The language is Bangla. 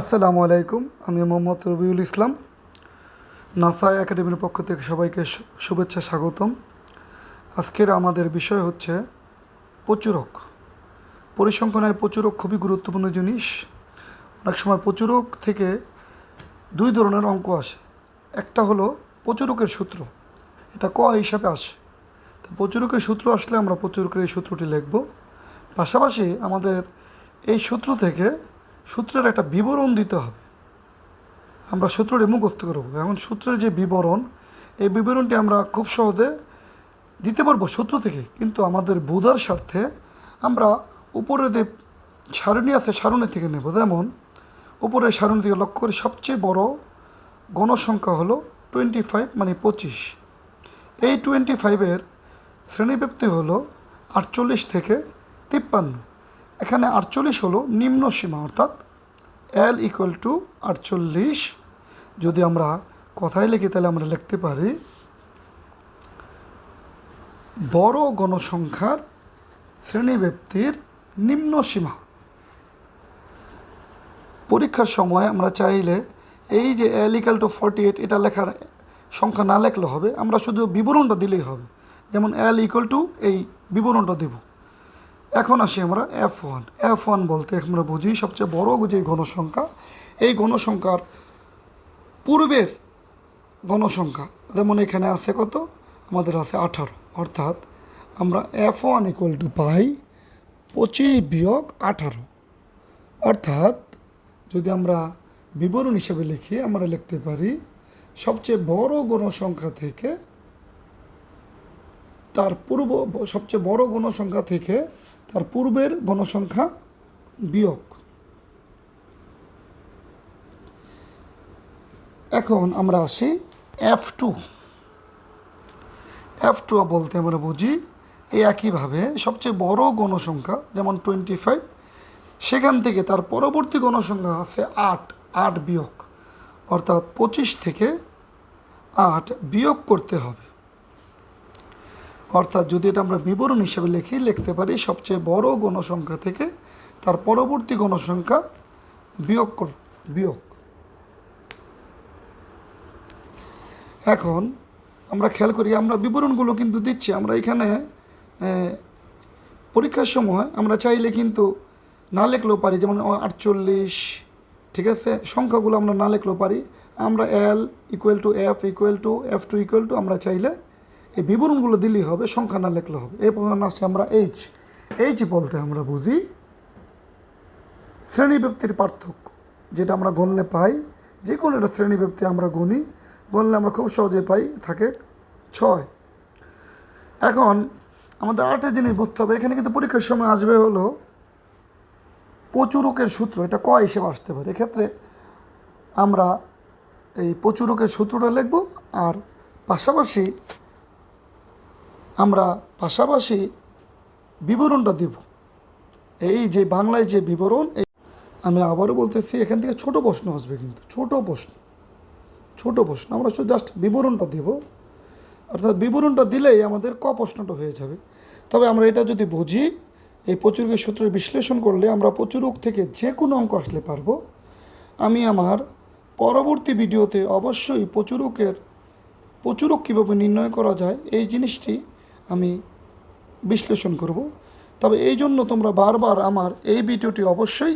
আসসালামু আলাইকুম, আমি মোহাম্মদ রবিউল ইসলাম। নাসা একাডেমির পক্ষ থেকে সবাইকে শুভেচ্ছা স্বাগতম। আজকের আমাদের বিষয় হচ্ছে প্রচুরক। পরিসংখ্যানের প্রচুরক খুবই গুরুত্বপূর্ণ জিনিস। অনেক সময় প্রচুরক থেকে দুই ধরনের অঙ্ক আসে। একটা হলো প্রচুরকের সূত্র, এটা ক হিসাবে আসে। তো প্রচুরকের সূত্র আসলে আমরা প্রচুরকের এই সূত্রটি লিখব। পাশাপাশি আমাদের এই সূত্র থেকে সূত্রের একটা বিবরণ দিতে হবে। আমরা সূত্রটি মুখস্থ করব। এখন সূত্রের যে বিবরণ, এই বিবরণটি আমরা খুব সহজে দিতে পারব সূত্র থেকে। কিন্তু আমাদের বোধার স্বার্থে আমরা উপরে যে সারণী আছে, সারণী থেকে নেব। যেমন, উপরের সারণী থেকে লক্ষ্য করে সবচেয়ে বড় গণসংখ্যা হলো টোয়েন্টি ফাইভ মানে পঁচিশ। এই টোয়েন্টি ফাইভের শ্রেণীব্যাপ্তি হলো আটচল্লিশ থেকে তিপ্পান্ন। এখানে আটচল্লিশ হলো নিম্ন সীমা, অর্থাৎ এল ইকুয়াল টু আটচল্লিশ। যদি আমরা কথায় লিখি, তাহলে আমরা লিখতে পারি, বড় গণসংখ্যার শ্রেণীব্যাপ্তির নিম্ন সীমা। পরীক্ষার সময় আমরা চাইলে এই যে ইকাল টু ফর্টি এইট এটা লেখার সংখ্যা না লেখলে হবে, আমরা শুধু বিবরণটা দিলেই হবে। যেমন এল ইকুয়াল টু এই বিবরণটা দেব। এখন আসি আমরা এফ ওয়ান এফ ওয়ান বলতে আমরা বুঝি সবচেয়ে বড় যে গণসংখ্যা এই গণসংখ্যার পূর্বের গণসংখ্যা যেমন এখানে আছে কত? আমাদের আছে আঠারো। অর্থাৎ আমরা এফ ওয়ান ইকুয়াল টু পাই পঁচিশ বিয়োগ আঠারো। অর্থাৎ যদি আমরা বিবরণ হিসেবে লিখি, আমরা লিখতে পারি সবচেয়ে বড় গণসংখ্যা থেকে তার পূর্ব, সবচেয়ে বড় গণসংখ্যা থেকে তার পূর্বের গণসংখ্যা বিয়োগ। এখন আমরা আসি এফ টু এফ টু বলতে আমরা বুঝি এই একইভাবে সবচেয়ে বড় গণসংখ্যা, যেমন টোয়েন্টি ফাইভ সেখান থেকে তার পরবর্তী গণসংখ্যা আছে আট আট বিয়োগ। অর্থাৎ পঁচিশ থেকে আট বিয়োগ করতে হবে। অর্থাৎ যদি এটা আমরা বিবরণ হিসেবে লিখি, লিখতে পারি সবচেয়ে বড় গণসংখ্যা থেকে তার পরবর্তী গণসংখ্যা বিয়োগ কর, বিয়োগ। এখন আমরা খেয়াল করি, আমরা বিবরণগুলো কিন্তু দিচ্ছি। আমরা এখানে পরীক্ষার সময় আমরা চাইলে কিন্তু না লিখলেও পারি, যেমন আটচল্লিশ, ঠিক আছে? সংখ্যাগুলো আমরা না লিখলেও পারি। আমরা L equal to F equal to F two equal to আমরা চাইলে এই বিবরণগুলো দিলেই হবে, সংখ্যা না লিখলে হবে। এরপর আসছে আমরা এইচ এইচ বলতে আমরা বুঝি শ্রেণীব্যক্তির পার্থক্য, যেটা আমরা গণলে পাই। যে কোনো একটা শ্রেণীব্যক্তি আমরা গুনি গণলে আমরা খুব সহজে পাই, থাকে ছয়। এখন আমাদের আরেকটা জিনিস বুঝতে হবে, এখানে কিন্তু পরীক্ষার সময় আসবে হলো প্রচুরকের সূত্র, এটা ক হিসেবে আসতে পারে। এক্ষেত্রে আমরা এই প্রচুরকের সূত্রটা লিখব আর পাশাপাশি আমরা পাশাপাশি বিবরণটা দেব। এই যে বাংলায় যে বিবরণ আমি আবারও বলতেছি, এখান থেকে ছোট প্রশ্ন আসবে কিন্তু, ছোট প্রশ্ন ছোট প্রশ্ন। আমরা শুধু জাস্ট বিবরণটা দেব। অর্থাৎ বিবরণটা দিলেই আমাদের ক প্রশ্নটা হয়ে যাবে। তবে আমরা এটা যদি বুঝি, এই প্রচুরকের সূত্র বিশ্লেষণ করলে আমরা প্রচুরক থেকে যে কোনো অঙ্ক আসলে পারব। আমি আমার পরবর্তী ভিডিওতে অবশ্যই প্রচুরকের, প্রচুরক কীভাবে নির্ণয় করা যায়, এই জিনিসটি আমি বিশ্লেষণ করব। তবে এই জন্য তোমরা বারবার আমার এই ভিডিওটি অবশ্যই